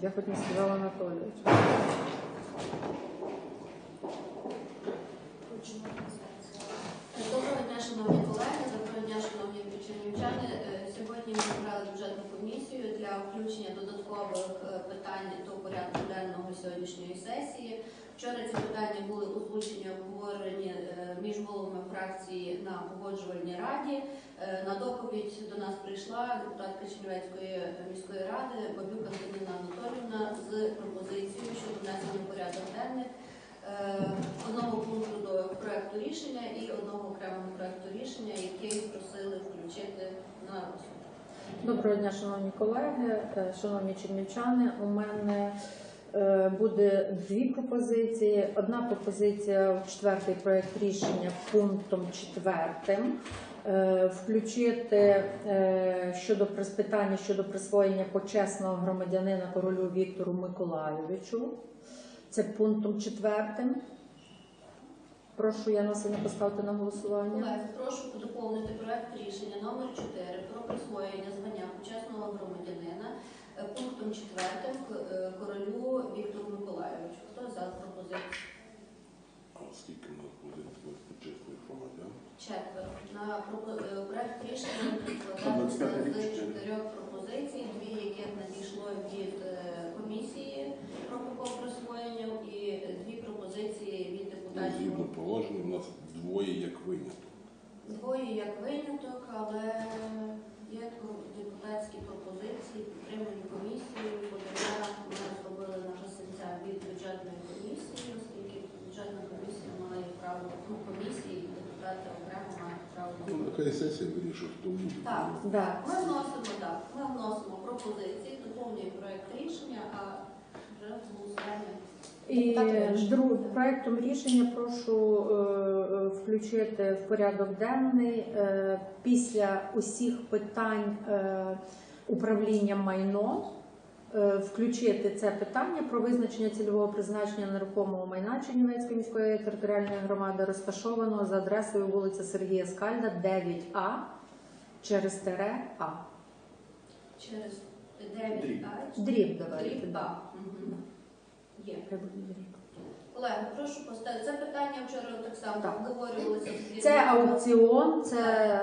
я хоч не сказала Анатолійович. Доброго дня, шановні колеги, доброго дня, шановні чернівчани. Е, Сьогодні ми зібрали бюджетну комісію для включення додаткових е, питань до порядку денного сьогоднішньої сесії. Вчора ці питання були озвучені, обговорені е, між головами фракції на погоджувальній раді. На доповідь до нас прийшла депутатка Чернівецької міської ради Бабюк Антоніна Анатолівна з пропозицією щодо внесення в порядок денний е, одного пункту до проекту рішення і одного окремого проекту рішення, який просили включити на розсуд. Доброго дня, шановні колеги, е, шановні чернівчани. У мене е, буде дві пропозиції. Одна пропозиція в четвертий проект рішення пунктом четвертим. е, Включити щодо питання щодо присвоєння почесного громадянина королю Віктору Миколайовичу. Це пунктом четвертим. Прошу Яна Васильівна поставити на голосування. Колеги, прошу доповнити проект рішення номер 4 про присвоєння звання почесного громадянина е, пунктом 4 е, королю Віктору Миколайовичу. Хто за пропозицію? А скільки в нас буде таких почесних громадян? Четверо. На пропо- е, проект рішення складається з чотирьох пропозицій, дві яких надійшло від е, комісії протокол присвоєння і дві пропозиції від Ну, депутатів. Згідно положення, у нас двоє як виняток. Двоє як виняток, але є депутатські пропозиції, підтримані комісією. Подання ми зробили на Васильця від бюджетної комісії, оскільки бюджетна комісія має право ну, комісії, і депутати окремо мають право. Ну, нехай сесія вирішує, хто буде. Так, Да. ми вносимо так. Ми вносимо пропозиції, доповнюємо проект рішення, а вже голосування. І Так, друг, проектом рішення прошу е, е, включити в порядок денний е, після усіх питань е, управління майном. е, Включити це питання про визначення цільового призначення нерухомого майна Чернівецької міської територіальної громади, розташованого за адресою вулиця Сергія Скальда, 9А через тере А. Через 9 а Дріб давайте. Дріб А. Мгм. Є. Колеги, прошу поставити. Це питання вчора так само Так. обговорювалося. Це аукціон, це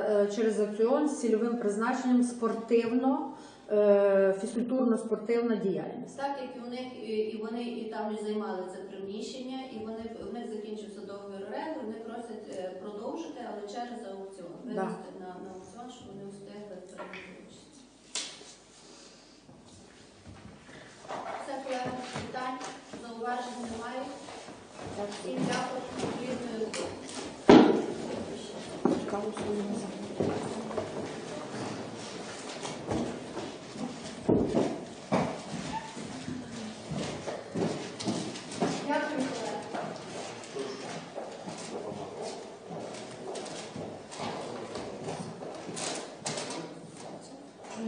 е, через аукціон з цільовим призначенням спортивно, е, фізкультурно-спортивна діяльність. Так як і у них і і вони і там і займали це приміщення, і вони в них закінчився договір оренди. Вони просять е, продовжити, але через аукціон Да. на, на аукціон, щоб вони встигли прийняти участь. Це колеги питань, зауважень немає. Всім дякую.